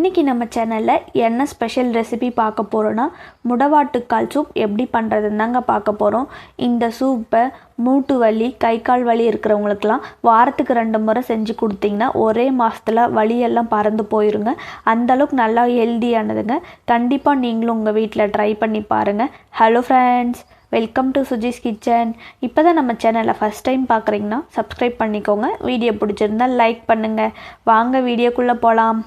இன்றைக்கி நம்ம சேனலில் என்ன ஸ்பெஷல் ரெசிபி பார்க்க போகிறோன்னா முடவாட்டுக்கால் சூப் எப்படி பண்ணுறதுன்னு தாங்க பார்க்க போகிறோம் இந்த சூப்பை மூட்டு வலி கை கால் வலி இருக்கிறவங்களுக்கெல்லாம் வாரத்துக்கு ரெண்டு முறை செஞ்சு கொடுத்தீங்கன்னா ஒரே மாதத்தில் வலியெல்லாம் பறந்து போயிருங்க. அந்தளவுக்கு நல்லா ஹெல்தியானதுங்க கண்டிப்பாக நீங்களும் உங்கள் வீட்டில் ட்ரை பண்ணி பாருங்கள் hello friends welcome to Suji's kitchen இப்போ தான் நம்ம சேனலை ஃபஸ்ட் டைம் பார்க்குறீங்கன்னா சப்ஸ்கிரைப் பண்ணிக்கோங்க. வீடியோ பிடிச்சிருந்தா லைக் பண்ணுங்கள் வாங்க வீடியோக்குள்ளே போகலாம்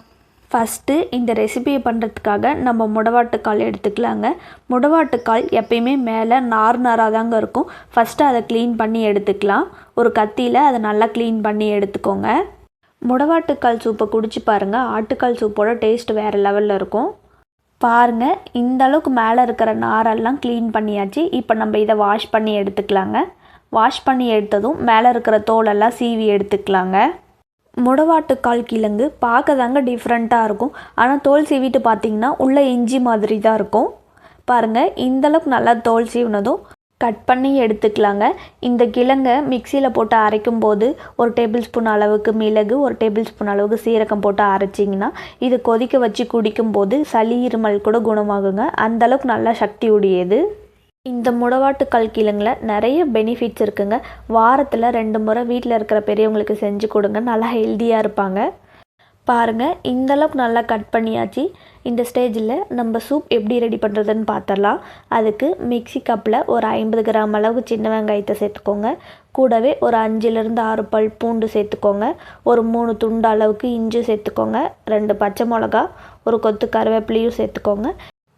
ஃபஸ்ட்டு இந்த ரெசிபியை பண்ணுறதுக்காக நம்ம முடவாட்டுக்கால் எடுத்துக்கலாங்க. முடவாட்டுக்கால் எப்பயுமே மேலே நார் நாராக தாங்க இருக்கும். ஃபஸ்ட்டு அதை க்ளீன் பண்ணி எடுத்துக்கலாம். ஒரு கத்தியில் அதை நல்லா க்ளீன் பண்ணி எடுத்துக்கோங்க. முடவாட்டுக்கால் சூப்பை குடிச்சு பாருங்கள் ஆட்டுக்கால் சூப்போட டேஸ்ட் வேறு லெவலில் இருக்கும். பாருங்கள் இந்த அளவுக்கு மேலே இருக்கிற நாரெல்லாம் க்ளீன் பண்ணியாச்சு. இப்போ நம்ம இதை வாஷ் பண்ணி எடுத்துக்கலாங்க. வாஷ் பண்ணி எடுத்ததும் மேலே இருக்கிற தோலெல்லாம் சீவி எடுத்துக்கலாங்க. முடவாட்டுக்கால் கிழங்கு பார்க்க தாங்க டிஃப்ரெண்ட்டாக இருக்கும். ஆனால் தோல் சீவிட்டு பார்த்தீங்கன்னா உள்ளே இஞ்சி மாதிரி தான் இருக்கும் பாருங்கள் இந்தளவுக்கு நல்லா தோல் சீவினதும் கட் பண்ணி எடுத்துக்கலாங்க. இந்த கிழங்கை மிக்சியில் போட்டு அரைக்கும் போது ஒரு டேபிள் ஸ்பூன் அளவுக்கு மிளகு ஒரு டேபிள் ஸ்பூன் அளவுக்கு சீரகம் போட்டு அரைச்சிங்கன்னா இது கொதிக்க வச்சு குடிக்கும்போது சளி இருமல் கூட குணமாகுங்க. அந்தளவுக்கு நல்லா சக்தி உடையது இந்த முடவாட்டுக்கால் கீழங்கில் நிறைய பெனிஃபிட்ஸ் இருக்குங்க. வாரத்தில் ரெண்டு முறை வீட்டில் இருக்கிற பெரியவங்களுக்கு செஞ்சு கொடுங்க. நல்லா ஹெல்த்தியாக இருப்பாங்க. பாருங்கள் இந்தளவுக்கு நல்லா கட் பண்ணியாச்சு. இந்த ஸ்டேஜில் நம்ம சூப் எப்படி ரெடி பண்ணுறதுன்னு பார்த்துடலாம் அதுக்கு மிக்சி கப்பில் ஒரு ஐம்பது கிராம் அளவு சின்ன வெங்காயத்தை சேர்த்துக்கோங்க. கூடவே ஒரு அஞ்சுலேருந்து ஆறு பல் பூண்டு சேர்த்துக்கோங்க. ஒரு மூணு துண்டு அளவுக்கு இஞ்சி சேர்த்துக்கோங்க. ரெண்டு பச்சை மிளகா ஒரு கொத்து கருவேப்பிலையும் சேர்த்துக்கோங்க.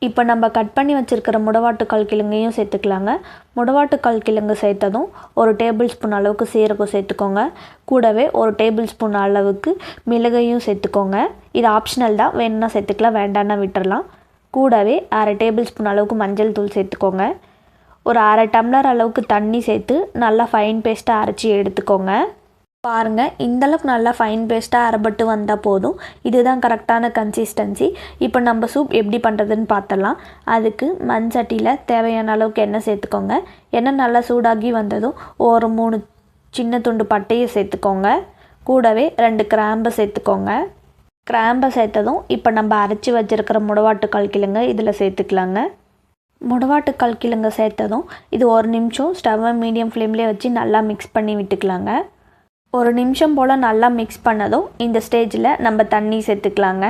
இப்போ நம்ம கட் பண்ணி வச்சுருக்கிற முடவாட்டுக்கால் கிழங்கையும் சேர்த்துக்கலாங்க. முடவாட்டுக்கால் கிழங்கு சேர்த்ததும் ஒரு டேபிள் ஸ்பூன் அளவுக்கு சீரகம் சேர்த்துக்கோங்க. கூடவே ஒரு டேபிள் ஸ்பூன் அளவுக்கு மிளகையும் சேர்த்துக்கோங்க. இது ஆப்ஷனல் தான். வேணும்னா சேர்த்துக்கலாம் வேண்டான்னா விட்டுறலாம். கூடவே அரை டேபிள் ஸ்பூன் அளவுக்கு மஞ்சள் தூள் சேர்த்துக்கோங்க. ஒரு அரை டம்ளர் அளவுக்கு தண்ணி சேர்த்து நல்லா ஃபைன் பேஸ்ட்டாக அரைச்சி எடுத்துக்கோங்க. பாருங்கள் இந்தளவுக்கு நல்லா ஃபைன் பேஸ்ட்டாக அரைபட்டு வந்தால் போதும். இதுதான் கரெக்டான கன்சிஸ்டன்சி இப்போ நம்ம சூப் எப்படி பண்ணுறதுன்னு பார்த்துடலாம் அதுக்கு மண் சட்டியில் தேவையான அளவுக்கு எண்ணெய் சேர்த்துக்கோங்க. எண்ணெய் நல்லா சூடாகி வந்ததும் ஒரு மூணு சின்ன துண்டு பட்டையை சேர்த்துக்கோங்க. கூடவே ரெண்டு கிராம்பை சேர்த்துக்கோங்க. கிராம்பை சேர்த்ததும் இப்போ நம்ம அரைச்சி வச்சுருக்கிற முடவாட்டுக்கால் கிழங்கு இதில் சேர்த்துக்கலாங்க. முடவாட்டுக்கால் கிழங்கு சேர்த்ததும் இது ஒரு நிமிஷம் ஸ்டவ்வை மீடியம் ஃப்ளேம்லேயே வச்சு நல்லா மிக்ஸ் பண்ணி விட்டுக்கலாங்க. ஒரு நிமிஷம் போல் நல்லா மிக்ஸ் பண்ணதும் இந்த ஸ்டேஜில் நம்ம தண்ணி சேர்த்துக்கலாங்க.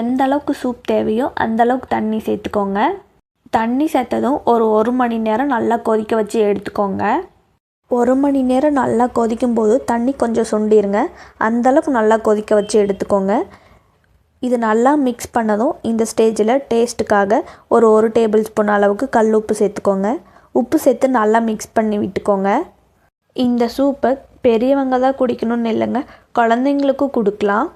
எந்த அளவுக்கு சூப் தேவையோ அந்தளவுக்கு தண்ணி சேர்த்துக்கோங்க. தண்ணி சேர்த்ததும் ஒரு ஒரு மணி நேரம் நல்லா கொதிக்க வச்சு எடுத்துக்கோங்க. ஒரு மணி நேரம் நல்லா கொதிக்கும் போது தண்ணி கொஞ்சம் சுண்டிருங்க. அந்தளவுக்கு நல்லா கொதிக்க வச்சு எடுத்துக்கோங்க. இது நல்லா மிக்ஸ் பண்ணதும் இந்த ஸ்டேஜில் டேஸ்ட்டுக்காக ஒரு ஒரு டேபிள் ஸ்பூன் அளவுக்கு கல் உப்பு சேர்த்துக்கோங்க. உப்பு சேர்த்து நல்லா மிக்ஸ் பண்ணி விட்டுக்கோங்க. இந்த சூப்பை பெரியவங்க தான் குடிக்கணும்னு இல்லைங்க. குழந்தைங்களுக்கும் கொடுக்கலாம்.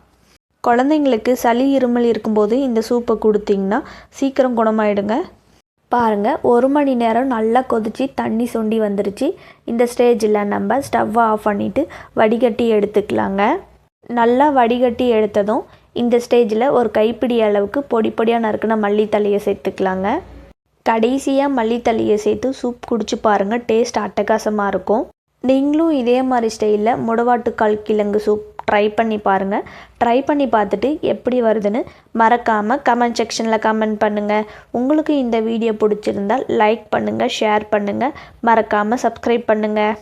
குழந்தைங்களுக்கு சளி இருமல் இருக்கும்போது இந்த சூப்பை கொடுத்தீங்கன்னா சீக்கிரம் குணமாயிடுங்க. பாருங்கள் ஒரு மணி நேரம் நல்லா கொதித்து தண்ணி சுண்டி வந்துருச்சு. இந்த ஸ்டேஜில் நம்ம ஸ்டவ்வை ஆஃப் பண்ணிவிட்டு வடிகட்டி எடுத்துக்கலாங்க. நல்லா வடிகட்டி எடுத்ததும் இந்த ஸ்டேஜில் ஒரு கைப்பிடி அளவுக்கு பொடி பொடியாக நறுக்கின மல்லித்தலையை சேர்த்துக்கலாங்க. கடைசியாக மல்லித்தலையை சேர்த்து சூப் குடிச்சு பாருங்கள் டேஸ்ட் அட்டகாசமாக இருக்கும். நீங்களும் இதே மாதிரி ஸ்டைலில் முடவாட்டுக்கால் கிழங்கு சூப் ட்ரை பண்ணி பாருங்கள் ட்ரை பண்ணி பார்த்துட்டு எப்படி வருதுன்னு மறக்காமல் கமெண்ட் செக்ஷனில் கமெண்ட் பண்ணுங்கள் உங்களுக்கு இந்த வீடியோ பிடிச்சிருந்தால் லைக் பண்ணுங்கள் ஷேர் பண்ணுங்கள் மறக்காமல் சப்ஸ்கிரைப் பண்ணுங்கள்